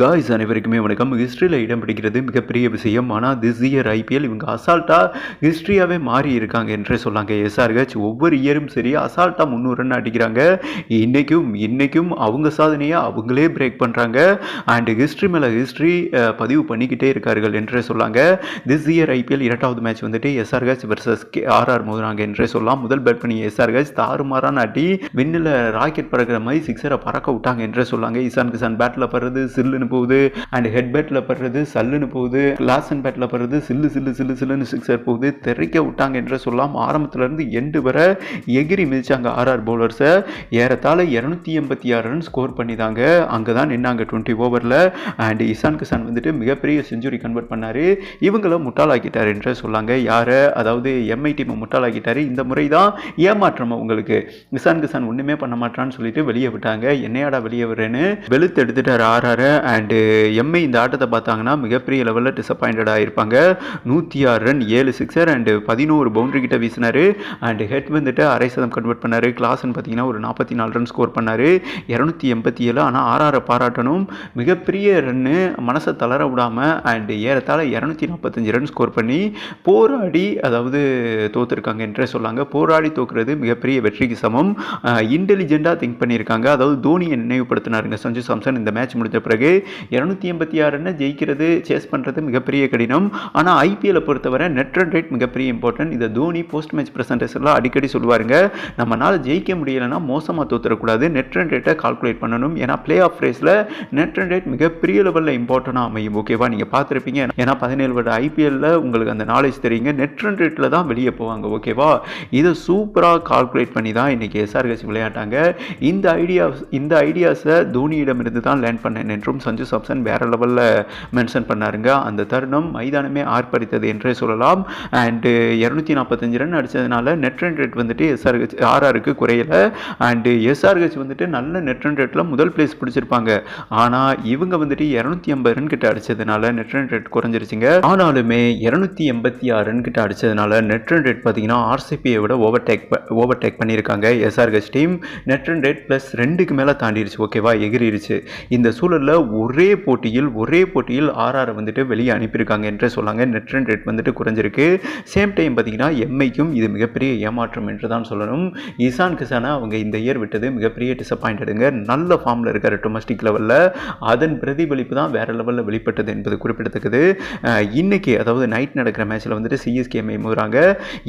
Guys அனைவருக்குமே வணக்கம். ஹிஸ்ட்ரியில் இடம் பிடிக்கிறது மிகப்பெரிய விஷயம். ஆனால் திஸ் இயர் ஐபிஎல் இவங்க அசால்ட்டாக ஹிஸ்ட்ரியாகவே மாறி இருக்காங்க என்றே சொல்லாங்க. எஸ்ஆர்ஹெச் ஒவ்வொரு இயரும் சரி அசால்ட்டாக முந்நூறு ரன் அடிக்கிறாங்க. இன்றைக்கும் இன்றைக்கும் அவங்க சாதனையை அவங்களே பிரேக் பண்ணுறாங்க அண்ட் ஹிஸ்ட்ரி மேலே ஹிஸ்ட்ரி பதிவு பண்ணிக்கிட்டே இருக்கார்கள் என்றே சொல்லாங்க. திஸ் இயர் ஐபிஎல் இரண்டாவது மேட்ச் வந்துட்டு எஸ்ஆர்ஹெச் வர்சஸ் கே ஆர்ஆர் மோதுனாங்க என்றே சொல்லலாம். முதல் பேட் பண்ணி எஸ்ஆர்ஹெச் தாறுமாறான அடி விண்ணில் ராக்கெட் பறக்கிற மாதிரி சிக்ஸரை பறக்க விட்டாங்க என்றே சொல்லாங்க. இசான் கிசான் பேட்டில் படுறது சில்லுன்னு போகுது அண்ட் ஹெட் பேட்டில் படுறது சல்லுன்னு போகுது லாசன் பேட்டில் படுறது சில்லு சில்லு சில்லு சில்லுன்னு சிக்ஸர் போகுது தெறிக்க விட்டாங்க என்று சொல்லலாம் ஆரம்பத்துலேருந்து எண்டு வரை எகிரி மிதிச்சாங்க ஆர்ஆர் பவுலர்ஸை ஏறத்தாழ இரநூத்தி எண்பத்தி ஆறு ரன் ஸ்கோர் பண்ணிதாங்க. அங்கே தான் நின்னாங்க டுவெண்ட்டி ஓவரில் அண்ட் இசான் கிசான் வந்துட்டு மிகப்பெரிய செஞ்சுரி கன்வெர்ட் பண்ணார். இவங்கள முட்டாளாக்கிட்டார் என்று சொல்லாங்க. யாரை? அதாவது எம்ஐ டீமை முட்டாளாக்கிட்டார். இந்த முறை தான் ஏமாற்றம் உங்களுக்கு? இசான் கிசான் ஒன்றுமே பண்ண மாட்டான்னு சொல்லிட்டு வெளியே விட்டாங்க. என்னையாடா வெளியே விடுறேன்னு வெளுத்து எடுத்துட்டார் ஆர்ஆர் அண்டு எம்ஐ uh, இந்த ஆட்டத்தை பார்த்தாங்கன்னா மிகப்பெரிய லெவலில் டிசப்பாயிண்டடாக இருப்பாங்க. நூற்றி ஆறு ரன் ஏழு சிக்ஸர் அண்டு பதினோரு பவுண்டரி கிட்ட வீசினார். அண்டு ஹெட் வந்துட்டு அரை சதம் கன்வெர்ட் பண்ணார். கிளாஸ்ன்னு பார்த்தீங்கன்னா ஒரு நாற்பத்தி நாலு ரன் ஸ்கோர் பண்ணார். இரநூத்தி எண்பத்தி ஏழு ஆனால் ஆர்ஆரை பாராட்டணும். மிகப்பெரிய ரன்னு மனசை தளர விடாமல் அண்டு ஏறத்தாழ இரநூத்தி நாற்பத்தஞ்சு ரன் ஸ்கோர் பண்ணி போராடி அதாவது தோற்றுருக்காங்க என்றே சொல்லாங்க. போராடி தோக்குறது மிகப்பெரிய வெற்றிக்கு சமம். இன்டெலிஜென்ட்டாக திங்க் பண்ணியிருக்காங்க. அதாவது தோனியை நினைவுபடுத்தினாருங்க. சஞ்சு சாம்சன் இந்த மேட்ச் முடிஞ்ச பிறகு. இரநூத்தி எண்பத்தி ஆறு ரன்னை ஜெயிக்கிறது சேஸ் பண்ணுறது மிகப்பெரிய கடினம். ஆனால் ஐபிஎல்லை பொறுத்தவரை நெட் ரன் ரேட் மிகப்பெரிய இம்பார்ட்டன்ட் இதை தோனி போஸ்ட் மேட்ச் ப்ரெசன்டேஷன்லாம் அடிக்கடி சொல்லுவாருங்க. நம்மளால் ஜெயிக்க முடியலைன்னா மோசமாக தோத்துறக்கூடாது. நெட் ரன் ரேட்டை கால்குலேட் பண்ணணும். ஏன்னா பிளே ஆஃப் ரேஸில் நெட் ரன் ரேட் மிகப்பெரிய லெவலில் இம்பார்ட்டண்ட்டாக அமையும். ஓகேவா நீங்கள் பார்த்துருப்பீங்க. ஏன்னா பதினேழு வருட ஐபிஎல்ல உங்களுக்கு அந்த நாலேஜ் தெரியுங்க. நெட் ரன் ரேட்டில் தான் வெளியே போவாங்க. ஓகேவா இதை சூப்பராக கால்குலேட் பண்ணி தான் இன்றைக்கி எஸ்ஆர்ஹெச் விளையாட்டாங்க. இந்த ஐடியாஸ் இந்த ஐடியாஸை தோனியிடமிருந்து தான் லேர்ன் பண்ணேன் என்றும் சஞ்சு சாம்சன் வேற லெவலில் மென்ஷன் பண்ணாருங்க. அந்த தருணம் மைதானமே ஆர்ப்பரித்தது என்றே சொல்லலாம். அண்டு இரநூத்தி நாற்பத்தஞ்சு ரன் அடித்ததுனால நெட் ரன் ரேட் வந்துட்டு எஸ்ஆர்ஹெச் ஆர்ஆருக்கு குறையலை. அண்டு எஸ்ஆர்ஹெச் வந்துட்டு நல்ல நெட் ரன் ரேட்டில் முதல் பிளேஸ் பிடிச்சிருப்பாங்க. ஆனால் இவங்க வந்துட்டு இரநூத்தி ஐம்பது ரன் கிட்ட அடிச்சதுனால நெட் ரன் ரேட் குறைஞ்சிருச்சுங்க. ஆனாலுமே இரநூத்தி எண்பத்தி ஆறு ரன் கிட்ட அடித்ததுனால நெட் ரன் ரேட் பார்த்தீங்கன்னா ஆர்சிபியை விட ஓவர் டேக் ஓவர் டேக் பண்ணியிருக்காங்க SRH team net run rate plus ரெண்டுக்கு மேலே தாண்டிடுச்சு ஓகேவா எகிரிடுச்சு இந்த சூழலில் ஒரே போட்டியில் ஒரே போட்டியில் ஆர்ஆரை வந்துட்டு வெளியே அனுப்பியிருக்காங்க என்று சொல்லாங்க. நெட் ரன் ரேட் வந்துட்டு குறைஞ்சிருக்கு. சேம் டைம் பார்த்தீங்கன்னா எம்ஐக்கும் இது மிகப்பெரிய ஏமாற்றம் என்று தான் சொல்லணும். இசான் கிசானை அவங்க இந்த இயர் விட்டது மிகப்பெரிய டிசப்பாயிண்டடுங்க நல்ல ஃபார்மில் இருக்கார் டொமஸ்டிக் லெவலில் அதன் பிரதிபலிப்பு தான் வேறு லெவலில் வெளிப்பட்டது என்பது குறிப்பிடத்தக்கது. இன்றைக்கி அதாவது நைட் நடக்கிற மேட்ச்சில் வந்துட்டு சிஎஸ்கே எம்ஐ மோதுறாங்க.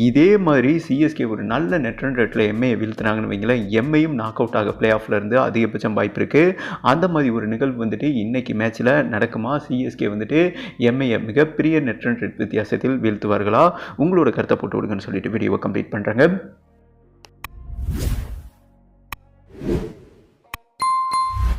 இதே மாதிரி சிஎஸ்கே ஒரு நல்ல நெட் ரன் ரேட்டில் எம்ஐயை வீழ்த்தினாங்கன்னு வைங்களேன். எம்ஐயும் நாக் அவுட் ஆக பிளே ஆஃப்லேருந்து அதிகபட்சம் வாய்ப்பு இருக்குது அந்த மாதிரி ஒரு நிகழ்வு வந்துட்டு இன்னைக்கு மேட்ச்சில் நடக்குமா? சிஎஸ்கே வந்துட்டு எம்ஐயை மிகப்பெரிய நெட் ரன் ரேட் வித்தியாசத்தில் வீழ்த்துவார்களா? உங்களோட கருத்தை போட்டு விடுங்கன்னு சொல்லிட்டு வீடியோவை கம்ப்ளீட் பண்ணுறாங்க